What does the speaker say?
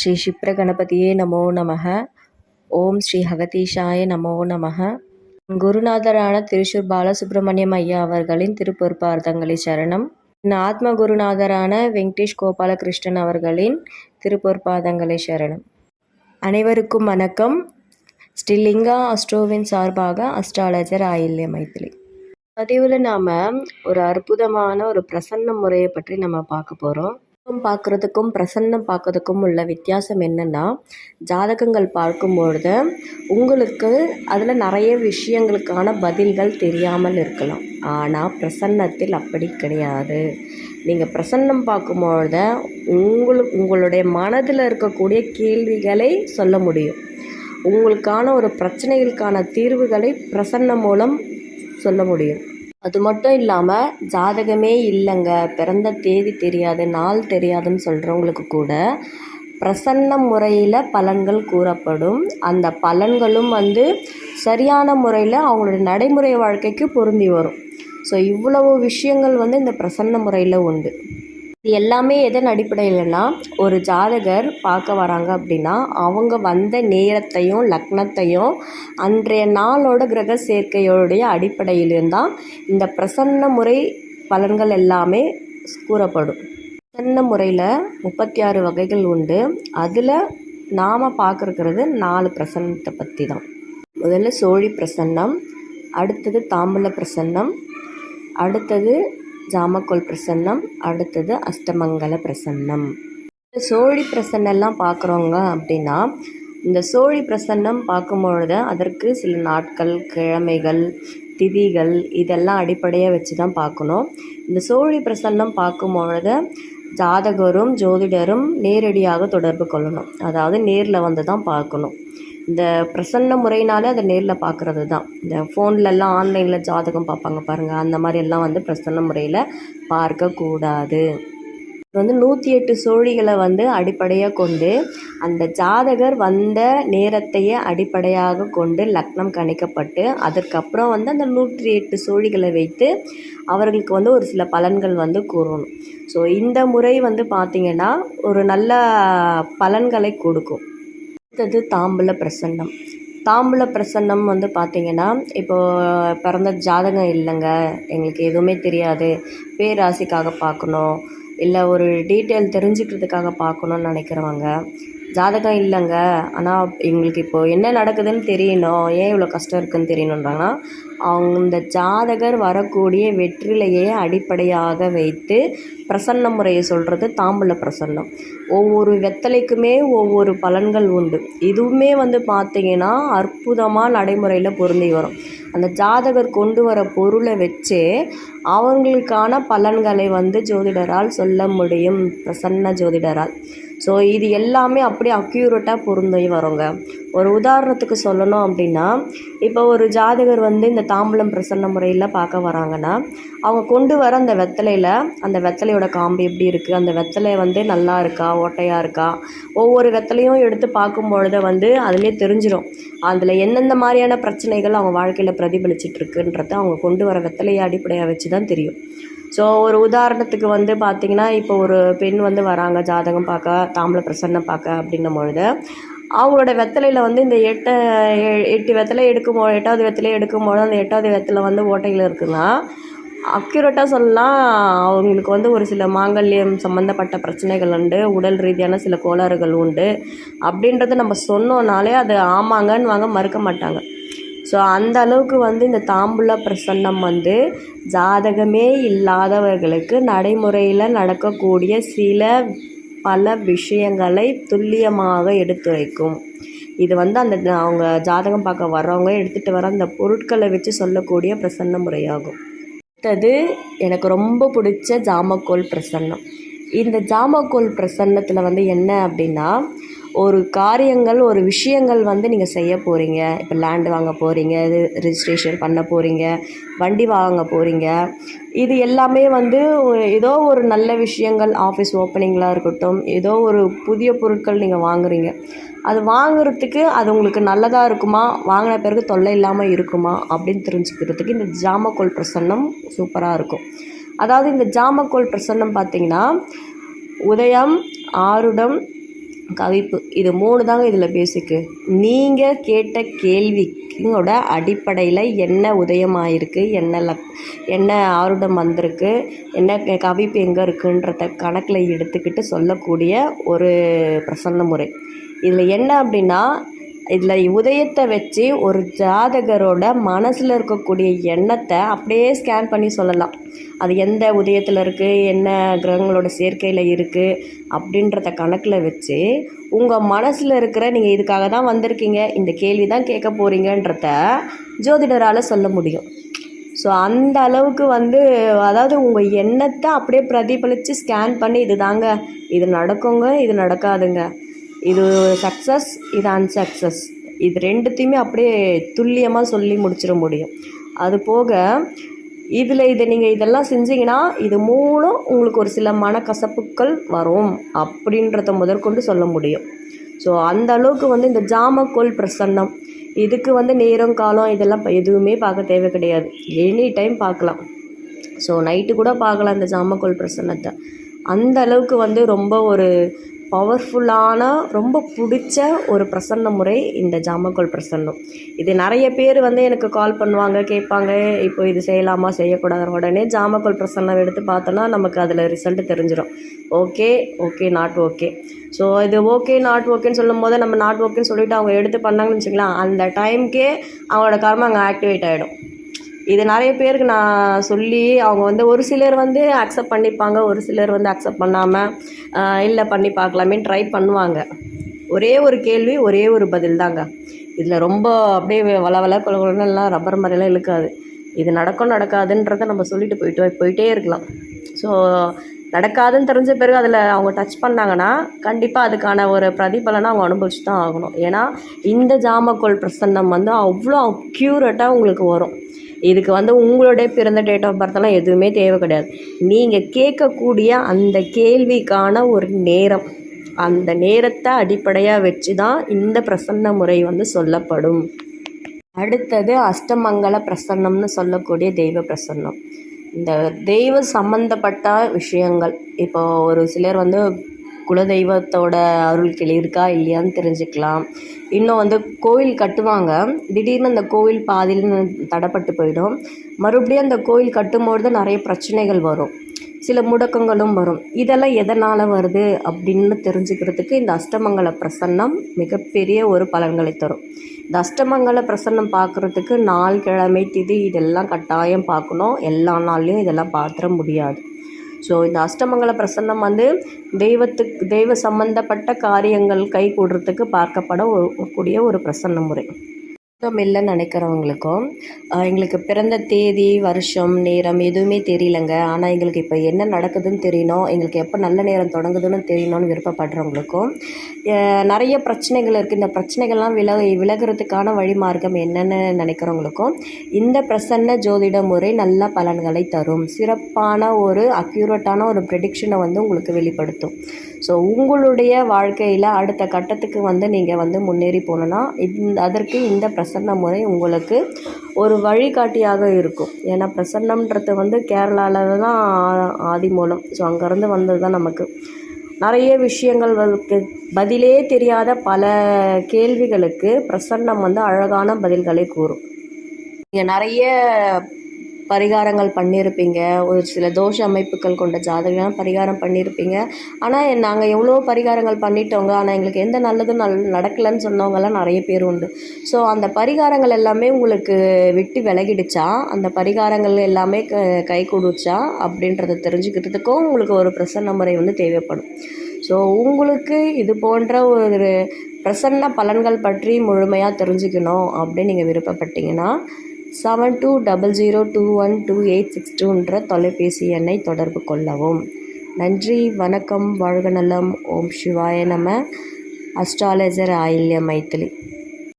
ஸ்ரீ க்ஷிப்ர கணபதியே நமோ நமக. ஓம் ஸ்ரீ ஹகதீஷாய நமோ நமக. குருநாதரான திருச்சூர் பாலசுப்ரமணியம் ஐயா அவர்களின் திருப்பொற்பார்த்தங்களை சரணம். என் ஆத்ம குருநாதரான வெங்கடேஷ் கோபாலகிருஷ்ணன் அவர்களின் திருப்பொற்பாதங்களை சரணம். அனைவருக்கும் வணக்கம். ஸ்ரீ லிங்கா அஸ்ட்ரோவின் சார்பாக அஸ்ட்ராலஜர் ஆயில்ய மைத்திலி. பதிவில் நாம் ஒரு அற்புதமான ஒரு பிரசன்ன முறையை பற்றி நம்ம பார்க்க போகிறோம் பார்க்குறதுக்கும் பிரசன்னம் பார்க்கறதுக்கும் உள்ள வித்தியாசம் என்னென்னா ஜாதகங்கள் பார்க்கும்பொழுது உங்களுக்கு அதில் நிறைய விஷயங்களுக்கான பதில்கள் தெரியாமல் இருக்கலாம். ஆனால் பிரசன்னத்தில் அப்படி கிடையாது. நீங்கள் பிரசன்னம் பார்க்கும்பொழுது உங்களுக்கு உங்களுடைய மனதில் இருக்கக்கூடிய கேள்விகளை சொல்ல முடியும். உங்களுக்கான ஒரு பிரச்சனைகளுக்கான தீர்வுகளை பிரசன்னம் மூலம் சொல்ல முடியும். அது மட்டும் இல்லாமல் ஜாதகமே இல்லைங்க. பிறந்த தேதி தெரியாது நாள் தெரியாதுன்னு சொல்கிறவங்களுக்கு கூட பிரசன்ன முறையில் பலன்கள் கூறப்படும். அந்த பலன்களும் வந்து சரியான முறையில் அவங்களுடைய நடைமுறை வாழ்க்கைக்கு பொருந்தி வரும். ஸோ இவ்வளவு விஷயங்கள் வந்து இந்த பிரசன்ன முறையில் உண்டு. இது எல்லாமே எதன் அடிப்படையிலனா ஒரு ஜாதகர் பார்க்க வராங்க அப்படின்னா அவங்க வந்த நேரத்தையும் லக்னத்தையும் அன்றைய நாளோட கிரக சேர்க்கையோடைய அடிப்படையிலும் தான் இந்த பிரசன்ன முறை பலன்கள் எல்லாமே கூறப்படும். பிரசன்ன முறையில் முப்பத்தி ஆறு வகைகள் உண்டு. அதில் நாம் பார்க்குறது நாலு பிரசன்னத்தை பற்றி தான். முதல்ல சோழி பிரசன்னம் அடுத்தது தாம்பூல பிரசன்னம் அடுத்தது ஜாமக்கோல் பிரசன்னம் அடுத்தது அஷ்டமங்கல பிரசன்னம். இந்த சோழி பிரசன்னெல்லாம் பார்க்குறவங்க அப்படின்னா இந்த சோழி பிரசன்னம் பார்க்கும்பொழுது அதற்கு சில நாட்கள் கிழமைகள் திதிகள் இதெல்லாம் அடிப்படையாக வச்சு தான் பார்க்கணும். இந்த சோழி பிரசன்னம் பார்க்கும்பொழுது ஜாதகரும் ஜோதிடரும் நேரடியாக தொடர்பு கொள்ளணும். அதாவது நேரில் வந்து தான் பார்க்கணும். இந்த பிரசன்ன முறையினாலே அதை நேரில் பார்க்குறது தான். இந்த ஃபோன்லலாம் ஆன்லைனில் ஜாதகம் பார்ப்பாங்க பாருங்கள் அந்த மாதிரி எல்லாம் வந்து பிரசன்ன முறையில் பார்க்கக்கூடாது. வந்து நூற்றி எட்டு சோழிகளை வந்து அடிப்படையாக கொண்டு அந்த ஜாதகர் வந்த நேரத்தையே அடிப்படையாக கொண்டு லக்னம் கணிக்கப்பட்டு அதற்கப்புறம் வந்து அந்த நூற்றி எட்டு சோழிகளை வைத்து அவர்களுக்கு வந்து ஒரு சில பலன்கள் வந்து கூறணும். ஸோ இந்த முறை வந்து பார்த்திங்கன்னா ஒரு நல்ல பலன்களை கொடுக்கும். அடுத்தது தாம்பூல பிரசன்னம். தாம்பூல பிரசன்னம் வந்து பார்த்திங்கன்னா இப்போது பிறந்த ஜாதகம் இல்லைங்க எங்களுக்கு எதுவுமே தெரியாது. பேராசிக்காக பார்க்கணும். இல்லை ஒரு டீட்டெயில் தெரிஞ்சுக்கிறதுக்காக பார்க்கணுன்னு நினைக்கிறவங்க ஜாதகம் இல்லைங்க. ஆனால் எங்களுக்கு இப்போது என்ன நடக்குதுன்னு தெரியணும். ஏன் இவ்வளோ கஷ்டம் இருக்குதுன்னு தெரியணுன்றாங்கன்னா அவங்க இந்த ஜாதகர் வரக்கூடிய வெற்றிலையே அடிப்படையாக வைத்து பிரசன்ன முறையை சொல்கிறது தாம்பூல பிரசன்னம். ஒவ்வொரு வெத்தலைக்குமே ஒவ்வொரு பலன்கள் உண்டு. இதுவுமே வந்து பார்த்திங்கன்னா அற்புதமாக நடைமுறையில் பொருந்தி வரும். அந்த ஜாதகர் கொண்டு வர பொருளை வச்சு அவங்களுக்கான பலன்களை வந்து ஜோதிடரால் சொல்ல முடியும். பிரசன்ன ஜோதிடரால். ஸோ இது எல்லாமே அப்படியே அக்யூரேட்டாக பொருந்தி வருங்க. ஒரு உதாரணத்துக்கு சொல்லணும் அப்படின்னா இப்போ ஒரு ஜாதகர் வந்து இந்த தாம்பூலம் பிரசன்ன முறையில் பார்க்க வராங்கன்னா அவங்க கொண்டு வர அந்த வெத்தலையில் அந்த வெத்தலையோட காம்பு எப்படி இருக்குது அந்த வெத்தலை வந்து நல்லா இருக்கா? ஓட்டையாக இருக்கா? ஒவ்வொரு வெத்தலையும் எடுத்து பார்க்கும் பொழுது வந்து அதிலே தெரிஞ்சிடும் அதில் எந்தெந்த மாதிரியான பிரச்சனைகள் அவங்க வாழ்க்கையில் பிரதிபலிச்சிட்ருக்குன்றத அவங்க கொண்டு வர வெத்தலையை அடிப்படையாக வச்சு தான் தெரியும். ஸோ ஒரு உதாரணத்துக்கு வந்து பார்த்திங்கன்னா இப்போ ஒரு பெண் வந்து வராங்க ஜாதகம் பார்க்க தாம்பளை பிரசன்னம் பார்க்க அப்படின்னும் பொழுது அவங்களோட வெத்தலையில் வந்து இந்த எட்டு எட்டு வெத்தலை எடுக்கும் எட்டாவது வெத்தலையை எடுக்கும்போது அந்த எட்டாவது வெத்தலை வந்து ஓட்டையில் இருக்குன்னா அக்யூரேட்டாக சொல்லலாம் அவங்களுக்கு வந்து ஒரு சில மாங்கல்யம் சம்மந்தப்பட்ட பிரச்சனைகள் உண்டு உடல் ரீதியான சில கோளாறுகள் உண்டு. அப்படின்றத நம்ம சொன்னோன்னாலே அது ஆமாங்கன்னு வாங்க மறுக்க மாட்டாங்க. ஸோ அந்த அளவுக்கு வந்து இந்த தாம்பூல பிரசன்னம் வந்து ஜாதகமே இல்லாதவர்களுக்கு நடைமுறையில் நடக்கக்கூடிய சில பல விஷயங்களை துல்லியமாக எடுத்துரைக்கும் இது வந்து அந்த அவங்க ஜாதகம் பார்க்க வர்றவங்க எடுத்துகிட்டு வர அந்த பொருட்களை வச்சு சொல்லக்கூடிய பிரசன்ன முறையாகும். அடுத்தது எனக்கு ரொம்ப பிடிச்ச ஜாமக்கோல் பிரசன்னம். இந்த ஜாமக்கோல் பிரசன்னத்தில் வந்து என்ன அப்படின்னா ஒரு காரியங்கள் ஒரு விஷயங்கள் வந்து நீங்கள் செய்ய போகிறீங்க இப்போ லேண்டு வாங்க போகிறீங்க இது ரிஜிஸ்ட்ரேஷன் பண்ண போகிறீங்க வண்டி வாங்க போகிறீங்க இது எல்லாமே வந்து ஏதோ ஒரு நல்ல விஷயங்கள் ஆஃபீஸ் ஓப்பனிங்களாக இருக்கட்டும் ஏதோ ஒரு புதிய பொருட்கள் நீங்கள் வாங்குறீங்க. அது வாங்குறதுக்கு அது உங்களுக்கு நல்லதாக இருக்குமா? வாங்கின பிறகு தொல்லை இல்லாமல் இருக்குமா? அப்படின்னு தெரிஞ்சுக்கிறதுக்கு இந்த ஜாமக்கோல் பிரசன்னம் சூப்பராக இருக்கும். அதாவது இந்த ஜாமக்கோல் பிரசன்னம் பார்த்திங்கன்னா உதயம் ஆருடம் கவிப்பு. இது மூணு தாங்க இதில் பேசிக்கு. நீங்கள் கேட்ட கேள்விக்கோட அடிப்படையில் என்ன உதயமாயிருக்கு என்ன லக் என்ன ஆருடம் வந்திருக்கு என்ன கவிப்பு எங்கே இருக்குன்றத கணக்கில் எடுத்துக்கிட்டு சொல்லக்கூடிய ஒரு பிரசன்ன முறை. இதில் என்ன அப்படின்னா இதில் உதயத்தை வச்சு ஒரு ஜாதகரோட மனசில் இருக்கக்கூடிய எண்ணத்தை அப்படியே ஸ்கேன் பண்ணி சொல்லலாம். அது எந்த உதயத்தில் இருக்குது என்ன கிரகங்களோட சேர்க்கையில் இருக்குது அப்படின்றத கணக்கில் வச்சு உங்கள் மனசில் இருக்கிற நீங்கள் இதுக்காக தான் வந்திருக்கீங்க இந்த கேள்வி தான் கேட்க போகிறீங்கன்றத ஜோதிடரால் சொல்ல முடியும். ஸோ அந்த அளவுக்கு வந்து அதாவது உங்கள் எண்ணத்தை அப்படியே பிரதிபலித்து ஸ்கேன் பண்ணி இது தாங்க இது நடக்குங்க இது நடக்காதுங்க. இது சக்ஸஸ் இது அன்சக்ஸஸ் இது ரெண்டுத்தையுமே அப்படியே துல்லியமாக சொல்லி முடிச்சிட முடியும். அது போக இதில் இதை நீங்கள் இதெல்லாம் செஞ்சீங்கன்னா இது மூணும் உங்களுக்கு ஒரு சில மனக்கசப்புக்கள் வரும் அப்படின்றத முதற்கொண்டு சொல்ல முடியும். ஸோ அந்த அளவுக்கு வந்து இந்த ஜாமக்கோல் பிரசன்னம் இதுக்கு வந்து நேரம் காலம் இதெல்லாம் எதுவுமே பார்க்க தேவை கிடையாது. எனி டைம் பார்க்கலாம். ஸோ நைட்டு கூட பார்க்கலாம் இந்த ஜாமக்கோல் பிரசன்னத்தை. அந்த அளவுக்கு வந்து ரொம்ப ஒரு பவர்ஃபுல்லான ரொம்ப பிடிச்ச ஒரு பிரசன்ன முறை இந்த ஜாமக்கோல் பிரசன்னம். இது நிறைய பேர் வந்து எனக்கு கால் பண்ணுவாங்க கேட்பாங்க இப்போ இது செய்யலாமா செய்யக்கூடாது உடனே ஜாமக்கோல் பிரசன்னம் எடுத்து பார்த்தோன்னா நமக்கு அதில் ரிசல்ட் தெரிஞ்சிடும் okay okay not okay so இது ஓகே நாட் ஓகேன்னு சொல்லும் போது நம்ம நாட் ஓகேன்னு சொல்லிவிட்டு அவங்க எடுத்து பண்ணாங்கன்னு வச்சுக்கலாம் அந்த டைம்க்கே அவங்களோட கர்மம் அங்கே ஆக்டிவேட் ஆகிடும் இது நிறைய பேருக்கு நான் சொல்லி அவங்க வந்து ஒரு சிலர் வந்து அக்செப்ட் பண்ணிப்பாங்க ஒரு சிலர் வந்து அக்செப்ட் பண்ணாமல் இல்லை பண்ணி பார்க்கலாமேன்னு ட்ரை பண்ணுவாங்க. ஒரே ஒரு கேள்வி ஒரே ஒரு பதில் தாங்க. இதில் ரொம்ப அப்படியே வள வள கொல எல்லாம் ரப்பர் மாதிரிலாம் இழுக்காது. இது நடக்கும் நடக்காதுன்றதை நம்ம சொல்லிட்டு போயிட்டு போயிட்டே இருக்கலாம். ஸோ நடக்காதுன்னு தெரிஞ்ச பிறகு அதில் அவங்க டச் பண்ணாங்கன்னா கண்டிப்பாக அதுக்கான ஒரு பிரதிபலனை அவங்க அனுபவிச்சு தான் ஆகணும். ஏன்னா இந்த ஜாமக்கோல் பிரசன்னம் வந்து அவ்வளோ அக்யூரேட்டாக உங்களுக்கு வரும். இதுக்கு வந்து உங்களுடைய பிறந்த டேட் ஆஃப் பர்த்லாம் எதுவுமே தேவை கிடையாது. நீங்கள் கேட்கக்கூடிய அந்த கேள்விக்கான ஒரு நேரம். அந்த நேரத்தை அடிப்படையாக வச்சு தான் இந்த பிரசன்ன முறை வந்து சொல்லப்படும். அடுத்தது அஷ்டமங்கல பிரசன்னம்னு சொல்லக்கூடிய தெய்வ பிரசன்னம். இந்த தெய்வ சம்பந்தப்பட்ட விஷயங்கள். இப்போ ஒரு சிலர் வந்து குலதெய்வத்தோட அருள் கிளி இருக்கா இல்லையான்னு தெரிஞ்சுக்கலாம். இன்னும் வந்து கோயில் கட்டுவாங்க. திடீர்னு அந்த கோவில் பாதியில் தடைப்பட்டு போயிடும். மறுபடியும் அந்த கோயில் கட்டும்பொழுது நிறைய பிரச்சனைகள் வரும். சில முடக்கங்களும் வரும். இதெல்லாம் எதனால் வருது அப்படின்னு தெரிஞ்சுக்கிறதுக்கு இந்த அஷ்டமங்கல பிரசன்னம் மிகப்பெரிய ஒரு பலன்களை தரும். இந்த அஷ்டமங்கல பிரசன்னம் பார்க்குறதுக்கு நாள் கிழமை திதி இதெல்லாம் கட்டாயம் பார்க்கணும். எல்லா நாள்லேயும் இதெல்லாம் பார்த்துட முடியாது. ஸோ இந்த அஷ்டமங்கல பிரசன்னம் வந்து தெய்வத்துக்கு தெய்வ சம்பந்தப்பட்ட காரியங்கள் கை கூடுறதுக்கு பார்க்கப்பட கூடிய ஒரு பிரசன்ன முறை. சுத்தம் இல்லைன்னு நினைக்கிறவங்களுக்கும் எங்களுக்கு பிறந்த தேதி வருஷம் நேரம் எதுவுமே தெரியலங்க. ஆனால் எங்களுக்கு இப்போ என்ன நடக்குதுன்னு தெரியணும் எங்களுக்கு எப்போ நல்ல நேரம் தொடங்குதுன்னு தெரியணும்னு விருப்பப்படுறவங்களுக்கும் நிறைய பிரச்சனைகள் இருக்குது இந்த பிரச்சனைகள்லாம் விலக விலகிறதுக்கான வழிமார்க்கம் என்னன்னு நினைக்கிறவங்களுக்கும் இந்த பிரசன்ன ஜோதிட முறை நல்ல பலன்களை தரும். சிறப்பான ஒரு அக்யூரேட்டான ஒரு ப்ரெடிக்ஷனை வந்து உங்களுக்கு வெளிப்படுத்தும். ஸோ உங்களுடைய வாழ்க்கையில் அடுத்த கட்டத்துக்கு வந்து நீங்கள் வந்து முன்னேறி போகணுன்னா இந்த அதற்கு இந்த பிரசன்ன முறை உங்களுக்கு ஒரு வழிகாட்டியாக இருக்கும். ஏன்னா பிரசன்னம்ன்றது வந்து கேரளாவில் தான் ஆ- ஆதி மூலம். ஸோ அங்கேருந்து வந்தது தான் நமக்கு. நிறைய விஷயங்களுக்கு பதிலே தெரியாத பல கேள்விகளுக்கு பிரசன்னம் வந்து அழகான பதில்களை கூறும். நீங்கள் நிறைய பரிகாரங்கள் பண்ணியிருப்பீங்க ஒரு சில தோஷ அமைப்புகள் கொண்ட ஜாதகம் பரிகாரம் பண்ணியிருப்பீங்க ஆனால் நாங்கள் எவ்வளோ பரிகாரங்கள் பண்ணிட்டோங்க. ஆனால் எங்களுக்கு எந்த நல்லதும் நல் நடக்கலைன்னு சொன்னவங்கலாம் நிறைய பேர் உண்டு. ஸோ அந்த பரிகாரங்கள் எல்லாமே உங்களுக்கு விட்டு விலகிடுச்சா? அந்த பரிகாரங்கள் எல்லாமே க கை கொடுச்சா? அப்படின்றத தெரிஞ்சுக்கிறதுக்கும் உங்களுக்கு ஒரு பிரசன்ன முறை வந்து தேவைப்படும். ஸோ உங்களுக்கு இது போன்ற ஒரு பிரசன்ன பலன்கள் பற்றி முழுமையாக தெரிஞ்சுக்கணும் அப்படின்னு நீங்கள் விருப்பப்பட்டீங்கன்னா seven two double zero two one two eight six டூன்ற தொலைபேசி எண்ணை தொடர்பு கொள்ளவும். நன்றி வணக்கம் வாழ்க நலம். ஓம் சிவாய நம. அஸ்ட்ராலஜர் ஆயில்ய மைத்திலி.